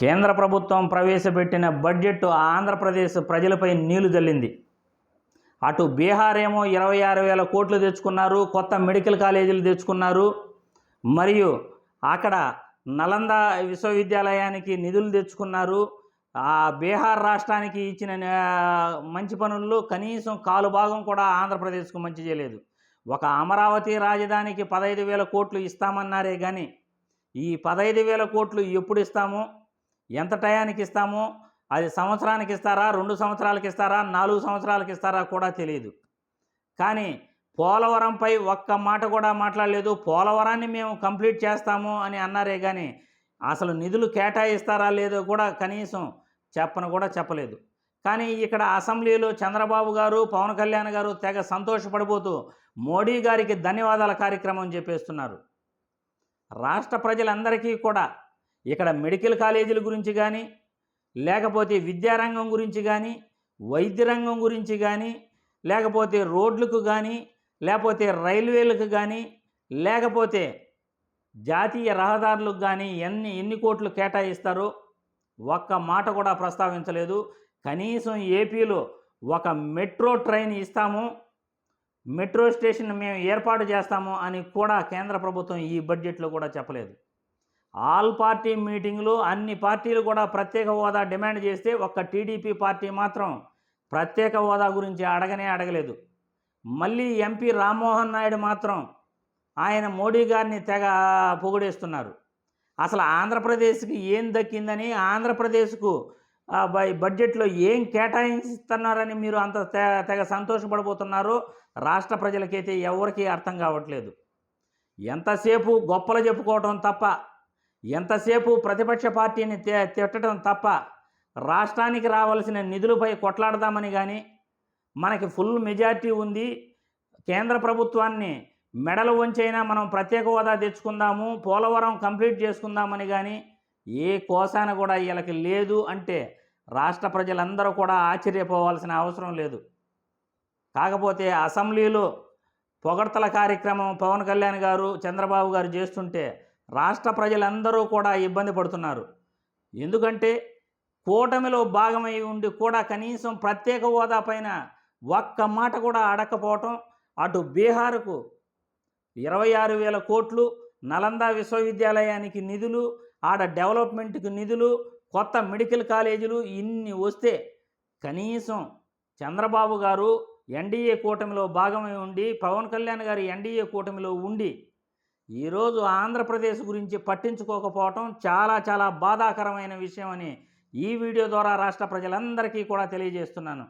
కేంద్ర ప్రభుత్వం ప్రవేశపెట్టిన బడ్జెట్ ఆంధ్రప్రదేశ్ ప్రజలపై నీళ్ళు జల్లింది. అటు బీహార్ ఏమో ఇరవై ఆరు వేల కోట్లు తెచ్చుకున్నారు కొత్త మెడికల్ కాలేజీలు తెచ్చుకున్నారు మరియు అక్కడ నలంద విశ్వవిద్యాలయానికి నిధులు తెచ్చుకున్నారు. ఆ బీహార్ రాష్ట్రానికి ఇచ్చిన మంచి పనుల్లో కనీసం కాలు భాగం కూడా ఆంధ్రప్రదేశ్కు మంచి చేయలేదు. ఒక అమరావతి రాజధానికి పదహైదు వేల కోట్లు ఇస్తామన్నారే కానీ ఈ పదహైదు వేల కోట్లు ఎప్పుడు ఇస్తాము? ఎంత టయానికి ఇస్తామో అది సంవత్సరానికి ఇస్తారా రెండు సంవత్సరాలకి ఇస్తారా నాలుగు సంవత్సరాలకి ఇస్తారా కూడా తెలియదు. కానీ పోలవరంపై ఒక్క మాట కూడా మాట్లాడలేదు. పోలవరాన్ని మేము కంప్లీట్ చేస్తాము అని అన్నారే కానీ అసలు నిధులు కేటాయిస్తారా లేదో కూడా కనీసం చెప్పను కూడా చెప్పలేదు. కానీ ఇక్కడ అసెంబ్లీలో చంద్రబాబు గారు పవన్ కళ్యాణ్ గారు తెగ సంతోషపడిపోతూ మోడీ గారికి ధన్యవాదాల కార్యక్రమం చెప్పేస్తున్నారు. రాష్ట్ర ప్రజలందరికీ కూడా ఇక్కడ మెడికల్ కాలేజీల గురించి కానీ లేకపోతే విద్యారంగం గురించి కానీ వైద్య రంగం గురించి కానీ లేకపోతే రోడ్లకు కానీ లేకపోతే రైల్వేలకు కానీ లేకపోతే జాతీయ రహదారులకు కానీ ఎన్ని ఎన్ని కోట్లు కేటాయిస్తారో ఒక్క మాట కూడా ప్రస్తావించలేదు. కనీసం ఏపీలో ఒక మెట్రో ట్రైన్ ఇస్తాము మెట్రో స్టేషన్ మేము ఏర్పాటు చేస్తాము అని కూడా కేంద్ర ప్రభుత్వం ఈ బడ్జెట్లో కూడా చెప్పలేదు. ఆల్ పార్టీ మీటింగ్లో అన్ని పార్టీలు కూడా ప్రత్యేక హోదా డిమాండ్ చేస్తే ఒక్క టీడీపీ పార్టీ మాత్రం ప్రత్యేక హోదా గురించి అడగనే అడగలేదు. మళ్ళీ ఎంపీ రామ్మోహన్ నాయుడు మాత్రం ఆయన మోడీ గారిని తెగ పొగిడేస్తున్నారు. అసలు ఆంధ్రప్రదేశ్కి ఏం దక్కిందని ఆంధ్రప్రదేశ్కు బై బడ్జెట్లో ఏం కేటాయిస్తున్నారని మీరు అంత తెగ సంతోషపడిపోతున్నారో రాష్ట్ర ప్రజలకైతే ఎవరికీ అర్థం కావట్లేదు. ఎంతసేపు గొప్పలు చెప్పుకోవటం తప్ప ఎంతసేపు ప్రతిపక్ష పార్టీని తిట్టడం తప్ప రాష్ట్రానికి రావాల్సిన నిధులపై కొట్లాడదామని కానీ మనకి ఫుల్ మెజార్టీ ఉంది. కేంద్ర ప్రభుత్వాన్ని మెడలు వంచైనా మనం ప్రత్యేక హోదా తెచ్చుకుందాము పోలవరం కంప్లీట్ చేసుకుందామని కానీ ఏ కోసాన కూడా వీళ్ళకి లేదు అంటే రాష్ట్ర ప్రజలందరూ కూడా ఆశ్చర్యపోవాల్సిన అవసరం లేదు. కాకపోతే అసెంబ్లీలో పొగడ్తల కార్యక్రమం పవన్ కళ్యాణ్ గారు చంద్రబాబు గారు చేస్తుంటే రాష్ట్ర ప్రజలందరూ కూడా ఇబ్బంది పడుతున్నారు. ఎందుకంటే కూటమిలో భాగమై ఉండి కూడా కనీసం ప్రత్యేక హోదా పైన ఒక్క మాట కూడా అడకపోవటం అటు బీహార్కు ఇరవై ఆరు వేల కోట్లు నలంద విశ్వవిద్యాలయానికి నిధులు ఆడ డెవలప్మెంట్కి నిధులు కొత్త మెడికల్ కాలేజీలు ఇన్ని వస్తే కనీసం చంద్రబాబు గారు ఎన్డీఏ కూటమిలో భాగమై ఉండి పవన్ కళ్యాణ్ గారు ఎన్డీఏ కూటమిలో ఉండి ఈరోజు ఆంధ్రప్రదేశ్ గురించి పట్టించుకోకపోవటం చాలా చాలా బాధాకరమైన విషయం అని ఈ వీడియో ద్వారా రాష్ట్ర ప్రజలందరికీ కూడా తెలియజేస్తున్నాను.